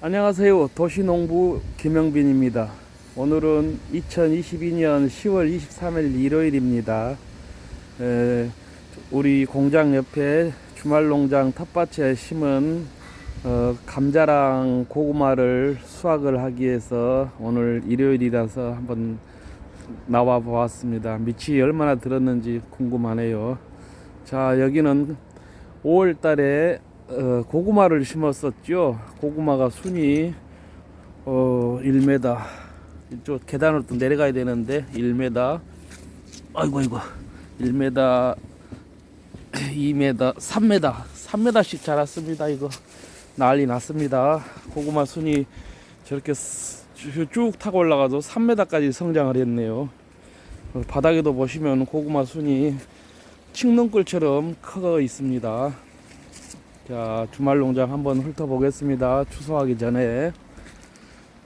안녕하세요. 도시농부 김영빈입니다. 오늘은 2022년 10월 23일 일요일입니다. 에, 우리 공장 옆에 주말농장 텃밭에 심은 어, 감자랑 고구마를 수확을 하기 위해서 오늘 일요일이라서 한번 나와 보았습니다. 밑이 얼마나 들었는지 궁금하네요. 자, 여기는 5월 달에 어, 고구마를 심었었죠. 고구마가 순이 어, 1m. 이쪽 계단으로 또 내려가야 되는데 1m. 아이고 아이고. 1m 2m, 3m, 3m씩 자랐습니다. 이거 난리 났습니다. 고구마 순이 저렇게 스- 쭉- 쭉 타고 올라가도 3m까지 성장을 했네요. 어, 바닥에도 보시면 고구마 순이 칡농굴처럼 커 있습니다. 자, 주말 농장 한번 훑어보겠습니다. 추수하기 전에.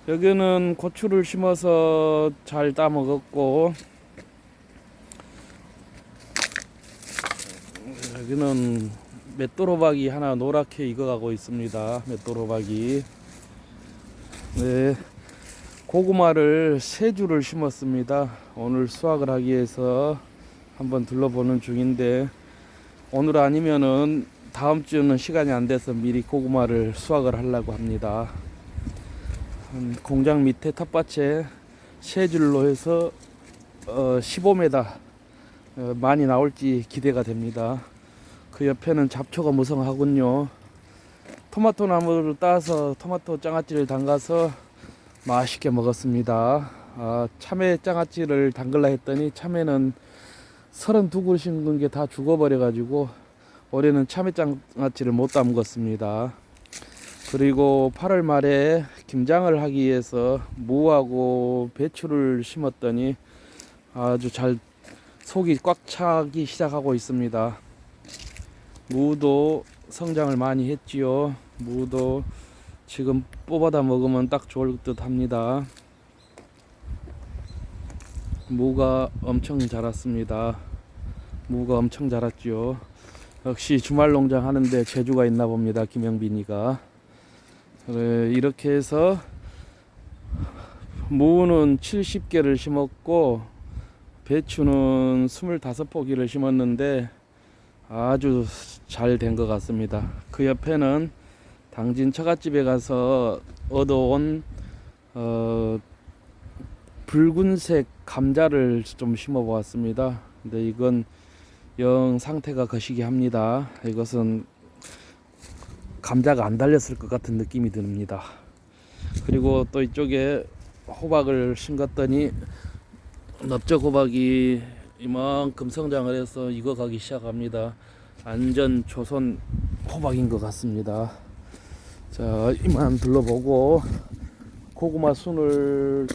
여기는 고추를 심어서 잘 따먹었고, 여기는 맷도로박이 하나 노랗게 익어가고 있습니다. 맷도로박이. 네. 고구마를 세 줄을 심었습니다. 오늘 수확을 하기 위해서 한번 둘러보는 중인데, 오늘 아니면은 다음 주는 시간이 안 돼서 미리 고구마를 수확을 하려고 합니다. 음, 공장 밑에 텃밭에 세 줄로 해서 어, 15m 어, 많이 나올지 기대가 됩니다. 그 옆에는 잡초가 무성하군요. 토마토 나무를 따서 토마토 장아찌를 담가서 맛있게 먹었습니다. 아, 참외 장아찌를 담글라 했더니 참외는 32굴 심은 게다 죽어버려가지고 올해는 참외장아찌를 못 담궜습니다. 그리고 8월 말에 김장을 하기 위해서 무하고 배추를 심었더니 아주 잘 속이 꽉 차기 시작하고 있습니다. 무도 성장을 많이 했지요. 무도 지금 뽑아다 먹으면 딱 좋을 듯 합니다. 무가 엄청 자랐습니다. 무가 엄청 자랐지요. 역시 주말 농장 하는데 재주가 있나 봅니다. 김영빈이가. 이렇게 해서 무는 70개를 심었고 배추는 25포기를 심었는데 아주 잘 된 것 같습니다. 그 옆에는 당진 처갓집에 가서 얻어온 어, 붉은색 감자를 좀 심어 보았습니다. 근데 이건 영 상태가 거시기 합니다. 이것은 감자가 안 달렸을 것 같은 느낌이 듭니다. 그리고 또 이쪽에 호박을 심었더니 넓적 호박이 이만큼 성장을 해서 익어가기 시작합니다. 안전 조선 호박인 것 같습니다. 자, 이만 둘러보고 고구마 순을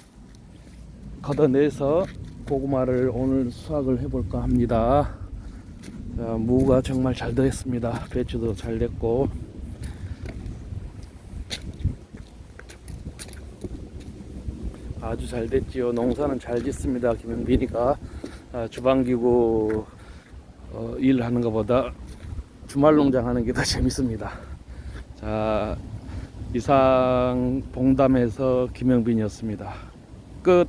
걷어내서 고구마를 오늘 수확을 해볼까 합니다. 자, 무가 정말 잘 됐습니다. 배추도 잘 됐고. 아주 잘 됐지요. 농사는 잘 짓습니다. 김영빈이가 아, 주방기구 어, 일하는 것보다 주말 농장 하는 게 더 재밌습니다. 자, 이상 봉담에서 김영빈이었습니다. 끝.